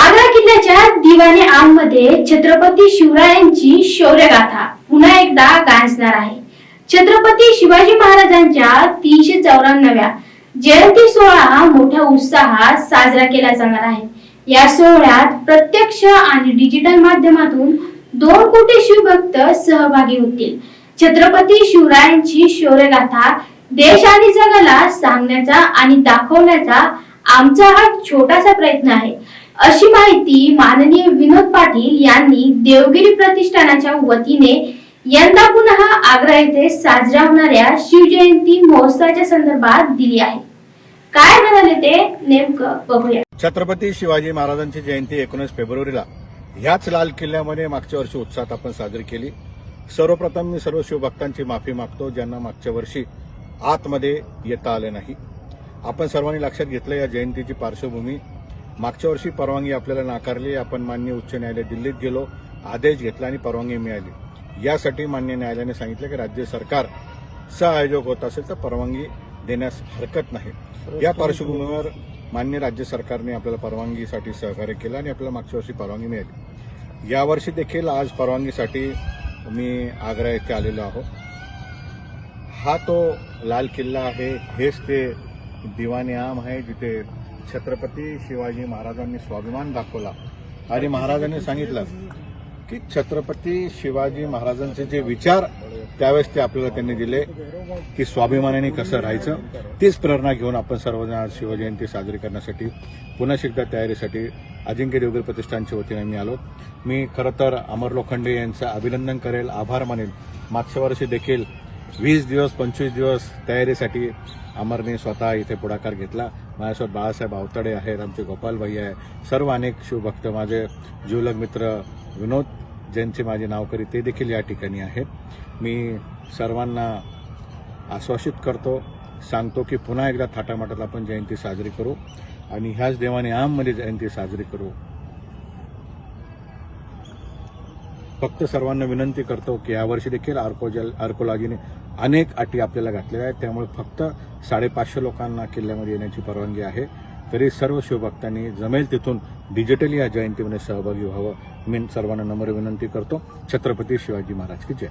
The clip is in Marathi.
आग्रा किल्ल्याच्या दिवाणी आममध्ये छत्रपती शिवरायांची शौर्यगाथा पुन्हा एकदा गाजणार आहे. छत्रपती शिवाजी महाराजांच्या तीनशे चौऱ्याण्णव्या जयंती सोहळा मोठ्या उत्साहात साजरा केला जाणार आहे. या सोहळ्यात प्रत्यक्ष आणि डिजिटल माध्यमातून दोन कोटी शिवभक्त सहभागी होतील. छत्रपती शिवरायांची शौर्यगाथा देश आणि जगाला सांगण्याचा आणि दाखवण्याचा आमचा हा छोटासा प्रयत्न आहे. अशी माहिती माननीय विनोद पाटील यांनी देवगिरी प्रतिष्ठानाच्या वतीने यंदा पुन्हा आग्रा येथे साजरा होणाऱ्या शिवजयंती महोत्सवाच्या संदर्भात दिली आहे. काय म्हणाले ते नेमकं बघूया. छत्रपती शिवाजी महाराजांची जयंती एकोणीस फेब्रुवारीला. ह्याच लाल किल्ल्यामध्ये मागच्या वर्षी उत्साहात आपण साजरी केली. सर्वप्रथम मी सर्व शिवभक्तांची माफी मागतो ज्यांना मागच्या वर्षी आतमध्ये येता आले नाही. आपण सर्वांनी लक्षात घेतलं या जयंतीची पार्श्वभूमी. मागच्या वर्षी परवानगी आपल्याला नाकारली आपण मान्य उच्च न्यायालय दिल्लीत गेलो आदेश घेतला आणि परवानगी मिळाली. यासाठी मान्य न्यायालयाने सांगितलं की राज्य सरकार सहआयोजक होत असेल तर परवानगी देण्यास हरकत नाही. या पार्श्वभूमीवर मान्य राज्य सरकारने आपल्याला परवानगीसाठी सहकार्य केलं आणि आपल्याला मागच्या वर्षी परवानगी मिळाली. यावर्षी देखील आज परवानगीसाठी मी आग्रा येथे आलेलो आहो हा तो लाल किल्ला आहे हेच ते दिवाणी आम आहे जिथे छत्रपती शिवाजी महाराजांनी स्वाभिमान दाखवला. आणि महाराजांनी सांगितलं की छत्रपती शिवाजी महाराजांचे जे विचार त्यावेळेस ते आपल्याला त्यांनी दिले की स्वाभिमानाने कसं राहायचं तीच प्रेरणा घेऊन आपण सर्वजण आज शिवजयंती साजरी करण्यासाठी पुन्हा एकदा तयारीसाठी अजिंक्य देवगिरी प्रतिष्ठानच्या वतीने मी आलो. मी खरं तर अमर लोखंडे यांचं अभिनंदन करेल आभार मानेल मागच्या वर्षी देखील वीस दिवस पंचवीस दिवस तयारीसाठी अमरने स्वतः इथे पुढाकार घेतला. माझ्यासोबत बाळासाहेब आवतडे आहेत आमचे गोपालभाई आहे सर्व अनेक शिवभक्त माझे जीवलग मित्र विनोद ज्यांचे माझे नाव करी ते देखील या ठिकाणी आहेत. मी सर्वांना आश्वासित करतो सांगतो की पुन्हा एकदा थाटामाटात आपण जयंती साजरी करू आणि ह्याच देवाने आममध्ये जयंती साजरी करू. फक्त सर्वांना विनंती करतो की यावर्षी देखील आर्कोजल आर्कोलॉजीने अनेक अटी आपल्याला घातलेल्या आहेत. त्यामुळे फक्त साडेपाचशे लोकांना किल्ल्यामध्ये येण्याची परवानगी आहे. तरी सर्व शिवभक्तांनी जमेल तिथून डिजिटली या जयंतीमध्ये सहभागी व्हावं. मी सर्वांना नम्र विनंती करतो. छत्रपती शिवाजी महाराज की जय.